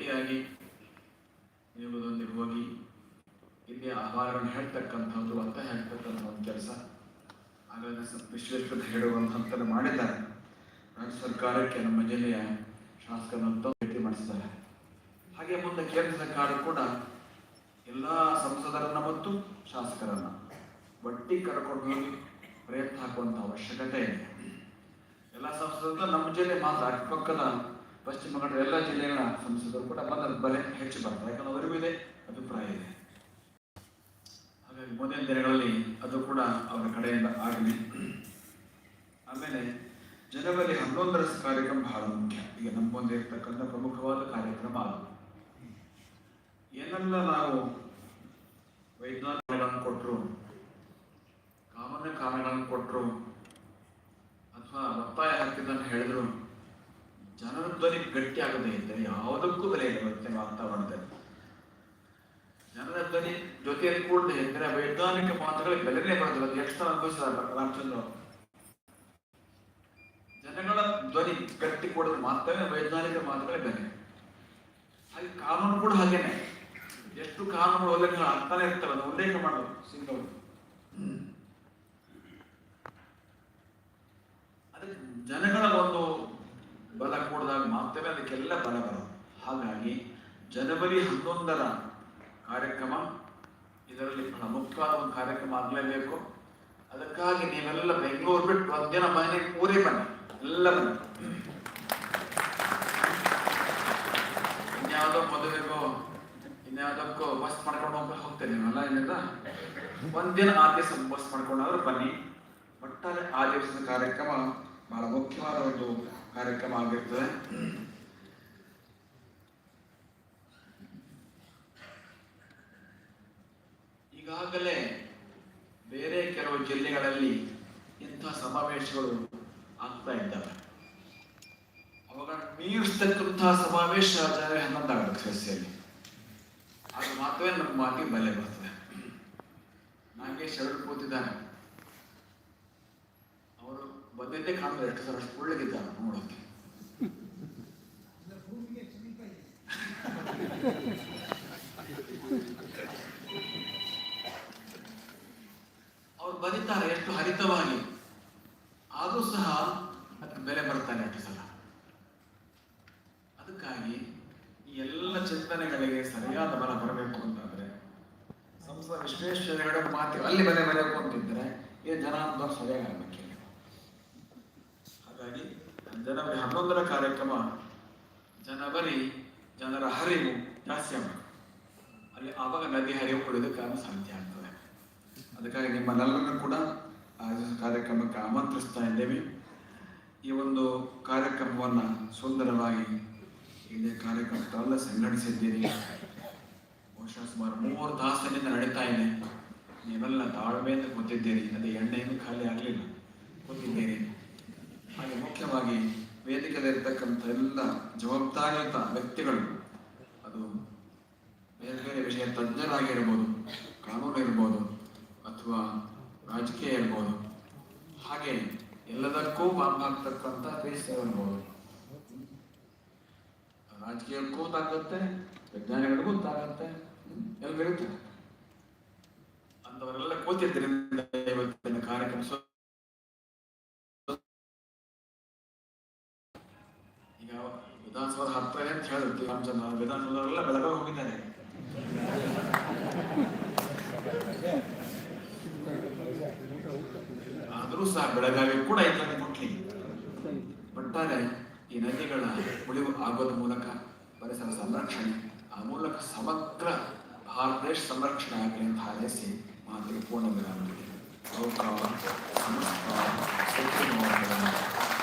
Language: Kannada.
ಭೇಟಿಯಾಗಿ ನೀವು ಹೋಗಿ ಇಲ್ಲಿ ಆಹಾರವನ್ನು ಹೇಳ್ತಕ್ಕಂಥದ್ದು ಅಂತ ಹೇಳ್ತಕ್ಕಂಥ ಒಂದು ಕೆಲಸ. ಹಾಗಾಗಿ ವಿಶ್ಲೇಷಣೆ ಹೇಳುವಂಥದ್ದನ್ನು ಮಾಡಿದ್ದಾರೆ. ರಾಜ್ಯ ಸರ್ಕಾರಕ್ಕೆ ನಮ್ಮ ಜಿಲ್ಲೆಯ ಶಾಸಕರಂತ ಭೇಟಿ ಮಾಡಿಸಿದ್ದಾರೆ. ಹಾಗೆ ಮುಂದೆ ಕೇಂದ್ರ ಸರ್ಕಾರ ಕೂಡ ಎಲ್ಲ ಸಂಸದರನ್ನ ಮತ್ತು ಶಾಸಕರನ್ನ ಬಟ್ಟಿ ಕರ್ಕೊಂಡು ಪ್ರಯತ್ನ ಹಾಕುವಂತ ಅವಶ್ಯಕತೆ ಇದೆ. ಎಲ್ಲ ಸಂಸದರು ನಮ್ಮ ಜಿಲ್ಲೆ ಮಾತ್ರ, ಅಕ್ಕಪಕ್ಕದ ಪಶ್ಚಿಮ ಘಟ್ಟ ಎಲ್ಲ ಜಿಲ್ಲೆಗಳ ಸಂಸದರು ಕೂಡ ಬಂದ ಬಲೆ ಹೆಚ್ಚು ಬರ್ತಾರೆ ಯಾಕಂದ್ರೆ ಅವರಿಗೂ ಇದೆ, ಅಭಿಪ್ರಾಯ ಇದೆ. ಹಾಗಾಗಿ ಮುಂದಿನ ದಿನಗಳಲ್ಲಿ ಅದು ಕೂಡ ಅವರ ಕಡೆಯಿಂದ ಆಗಲಿ. ಆಮೇಲೆ ಜನವರಿ ಹನ್ನೊಂದರ ಕಾರ್ಯಕ್ರಮ ಬಹಳ ಮುಖ್ಯ. ಈಗ ನಮ್ಮ ಮುಂದೆ ಇರ್ತಕ್ಕಂಥ ಪ್ರಮುಖವಾದ ಕಾರ್ಯಕ್ರಮ ಅದು. ಏನೆಲ್ಲ ನಾವು ವೈಜ್ಞಾನಿಕಗಳನ್ನು ಕೊಟ್ಟರು ಕಾಮನ ಕಾರಣಗಳನ್ನು ಕೊಟ್ಟರು ಅಥವಾ ಒತ್ತಾಯ ಹಾಕಿದ್ದನ್ನು ಹೇಳಿದ್ರು ಜನರ ಧ್ವನಿ ಗಟ್ಟಿ ಆಗದೇ ಇದ್ದರೆ ಯಾವುದಕ್ಕೂ ಬೆಲೆ ಇಲ್ಲ ಮತ್ತೆ ವಾತಾವರಣದಲ್ಲಿ. ಜನರ ಧ್ವನಿ ಜೊತೆಯಲ್ಲಿ ಕೂಡದೆ ಇದ್ದರೆ ವೈಜ್ಞಾನಿಕ ಮಾತುಗಳಿಗೆ ಬೆಲೆನೇ ಬರೋದಿಲ್ಲ. ಎಷ್ಟು ಅನುಭವಿಸಿದ ರಾಮಚಂದ್ರ. ಜನಗಳ ಧ್ವನಿ ಗಟ್ಟಿ ಕೊಡಲು ಮಾತ್ರವೇ ವೈಜ್ಞಾನಿಕ ಮಾತುಗಳೇ ಬೆಲೆ. ಹಾಗೆ ಕಾನೂನು ಕೂಡ ಹಾಗೇನೆ. ಎಷ್ಟು ಕಾನೂನು ಉಲ್ಲಂಘನೆ ಆಗ್ತಾನೆ ಇರ್ತವೆ ಅದು ಉಲ್ಲೇಖ ಮಾಡೋದು ಅದಕ್ಕೆ ಜನಗಳ ಒಂದು ಬಲ ಕೊಡಿದಾಗ ಮಾತ್ರವೇ ಅದಕ್ಕೆಲ್ಲ ಬಲ ಬರೋದು. ಹಾಗಾಗಿ ಜನವರಿ ಹನ್ನೊಂದರ ಕಾರ್ಯಕ್ರಮ, ಇದರಲ್ಲಿ ಪ್ರಮುಖವಾದ ಒಂದು ಕಾರ್ಯಕ್ರಮ ಆಗಲೇಬೇಕು. ಅದಕ್ಕಾಗಿ ನೀವೆಲ್ಲ ಬೆಂಗಳೂರು ಬಿಟ್ಟು ಒಂದಿನ ಮನೆ ಊರೇ ಬನ್ನಿ. ಎಲ್ಲ ಬನ್ನಿ. ಇನ್ಯಾವುದೋ ಮದುವೆಗೋ, ಇನ್ಯಾವುದಕ್ಕೋ ಬಸ್ ಮಾಡ್ಕೊಂಡು ಹೋಗಿ ಹೋಗ್ತೇನೆ ನೀವೆಲ್ಲ, ಏನಿಲ್ಲ? ಒಂದಿನ ಆ ದಿವಸ ಬಸ್ ಮಾಡ್ಕೊಂಡಾದ್ರೂ ಬನ್ನಿ. ಒಟ್ಟಾರೆ ಆ ದಿವಸದ ಕಾರ್ಯಕ್ರಮ ಬಹಳ ಮುಖ್ಯವಾದ ಒಂದು ಕಾರ್ಯಕ್ರಮ ಆಗಿರ್ತದೆ. ಈಗಾಗಲೇ ಬೇರೆ ಕೆಲವು ಜಿಲ್ಲೆಗಳಲ್ಲಿ ಇಂಥ ಸಮಾವೇಶಗಳು ಆಗ್ತಾ ಇದ್ದಾವೆ. ಅವುಗಳನ್ನು ಮೀರಿಸ್ತಕ್ಕಂತಹ ಸಮಾವೇಶ ಜನವರಿ ಹನ್ನೊಂದಾಗಬೇಕು ಸಸ್ಯಲ್ಲಿ ಅದು ಮಾತ್ರವೇ ನಮ್ಮ ಮಾತಿಗೆ ಬೆಲೆ ಬರ್ತದೆ. ನಾಗೇಶ್ ಎರಡು ಕೂತಿದ್ದಾನೆ. ಬಂದಿದ್ದೇ ಕಾಣಲ್ಲ ಎಷ್ಟು ಸರ್, ಅಷ್ಟು ಒಳ್ಳೆಗಿದ್ದಾನೆ ನೋಡೋಕೆ ಅವ್ರು ಬಂದಿದ್ದಾರೆ ಎಷ್ಟು ಹರಿತವಾಗಿ. ಆದರೂ ಸಹ ಅದಕ್ಕೆ ಬೆಲೆ ಬರ್ತಾನೆ ಅಷ್ಟು ಸಲ. ಅದಕ್ಕಾಗಿ ಈ ಎಲ್ಲ ಚಿಂತನೆಗಳಿಗೆ ಸರಿಯಾದ ಬಲ ಬರಬೇಕು ಅಂತಂದ್ರೆ, ಸಂಸದ ವಿಶ್ವೇಶ್ವರ ಮಾತು ಅಲ್ಲಿ ಬೆಲೆ ಬರಬೇಕು ಅಂತಿದ್ರೆ ಈ ಜನ ಅಂತ ಸರಿಯಾಗಿ ಆಗ್ಬೇಕಿಲ್ಲ. ಹಾಗಾಗಿ ಜನವರಿ ಹನ್ನೊಂದರ ಕಾರ್ಯಕ್ರಮ ಜನವರಿ ಜನರ ಹರಿವು ಜಾಸ್ತಿ ಆಗಬೇಕು. ಅಲ್ಲಿ ಆವಾಗ ನದಿ ಹರಿವು ಕಾರಣ ಸಾಧ್ಯ ಆಗ್ತದೆ. ಅದಕ್ಕಾಗಿ ನಿಮ್ಮನ್ನೆಲ್ಲರನ್ನು ಕೂಡ ಕಾರ್ಯಕ್ರಮಕ್ಕೆ ಆಮಂತ್ರಿಸ್ತಾ ಇದ್ದೇವೆ. ಈ ಒಂದು ಕಾರ್ಯಕ್ರಮವನ್ನು ಸುಂದರವಾಗಿ ಇಲ್ಲಿ ಕಾರ್ಯಕರ್ತರೆಲ್ಲ ಸಂಘಟಿಸಿದ್ದೀರಿ. ಬಹುಶಃ ಸುಮಾರು ಮೂವರು ತಾಸಿನಿಂದ ನಡೀತಾ ಇದೆ. ನೀವೆಲ್ಲ ತಾಳ್ಮೆಯಿಂದ ಕೂತಿದ್ದೀರಿ. ಅದೇ ಎಣ್ಣೆಯನ್ನು ಖಾಲಿ ಆಗಲಿಲ್ಲ. ಕೂತಿದ್ದೀರಿ. ಹಾಗೆ ಮುಖ್ಯವಾಗಿ ವೇದಿಕೆಯಲ್ಲಿರ್ತಕ್ಕಂಥ ಎಲ್ಲ ಜವಾಬ್ದಾರಿಯುತ ವ್ಯಕ್ತಿಗಳು. ಅದು ಬೇರೆ ಬೇರೆ ವಿಷಯ ತಜ್ಞರಾಗಿರ್ಬೋದು ಕಾನೂನು ಇರ್ಬೋದು ಅಥವಾ ರಾಜಕೀಯ ಇರ್ಬೋದು. ಹಾಗೆ ಎಲ್ಲದಕ್ಕೂ ಮಾತನಾಡ್ತಕ್ಕಂಥ ಕ್ರೈಸ್ತರು ಇರ್ಬೋದು. ರಾಜಕೀಯಕ್ಕೂ ತಾಗುತ್ತೆ ವಿಜ್ಞಾನಿಗಳಿಗೂ ತಾಗುತ್ತೆ ಎಲ್ರಿಗೂ ಅಂತವರೆಲ್ಲ ಕೂತಿದ್ದರಿಂದ ಇವತ್ತಿನ ಹೇಳಿರ್ತೀವಿ ರಾಮಚಂದ್ರ ವಿಧಾನಸೌಧರೆಲ್ಲ ಬೆಳಗಾವಿ ಹೋಗಿದ್ದಾರೆ ಆದರೂ ಸಹ ಬೆಳಗಾವಿ ಕೂಡ ಇದನ್ನು ಮುಟ್ಲಿ ಒಟ್ಟಾರೆ ಈ ನದಿಗಳ ಉಳಿವು ಆಗೋದ ಮೂಲಕ ಪರಿಸರ ಸಂರಕ್ಷಣೆ, ಆ ಮೂಲಕ ಸಮಗ್ರ ಭಾರತ ದೇಶ ಸಂರಕ್ಷಣೆ ಆಗಲಿ ಅಂತ ಹಾರೈಸಿ ಮಾತಿಗೆ ಪೂರ್ಣ ವಿರಾಮ ಸತ್ಯನಾರಾಯಣ.